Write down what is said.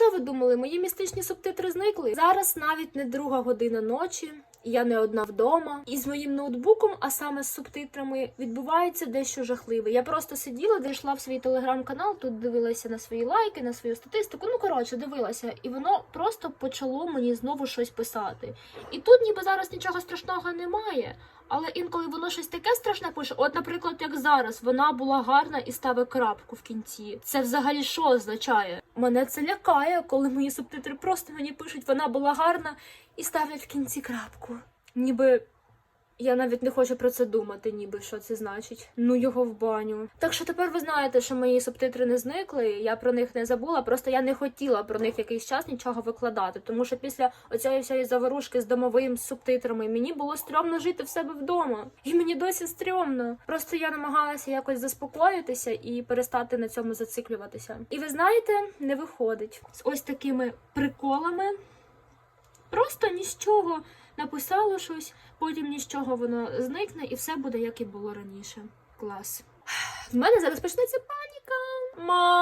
Що ви думали, мої містичні субтитри зникли? Зараз навіть не друга година ночі. Я не одна вдома, і з моїм ноутбуком, а саме з субтитрами, відбувається дещо жахливе. Я просто сиділа, зайшла в свій телеграм-канал, тут дивилася на свої лайки, на свою статистику. Ну коротше, дивилася, і воно просто почало мені знову щось писати. І тут, ніби зараз нічого страшного немає. Але інколи воно щось таке страшне пише. От, наприклад, як зараз, вона була гарна і ставить крапку в кінці. Це взагалі що означає? Мене це лякає, коли мої субтитри просто мені пишуть, вона була гарна і ставлять в кінці крапку. Ніби я навіть не хочу про це думати, ніби що це значить. Ну його в баню. Так що тепер ви знаєте, що мої субтитри не зникли. Я про них не забула. Просто я не хотіла про них якийсь час нічого викладати. Тому що після оцієї всієї заворушки з домовим з субтитрами мені було стрьомно жити в себе вдома. І мені досі стрьомно. Просто я намагалася якось заспокоїтися і перестати на цьому зациклюватися. І ви знаєте, не виходить з ось такими приколами. Просто ні з чого написало щось, потім нічого воно зникне, і все буде як і було раніше. Клас. В мене зараз почнеться паніка. Мама!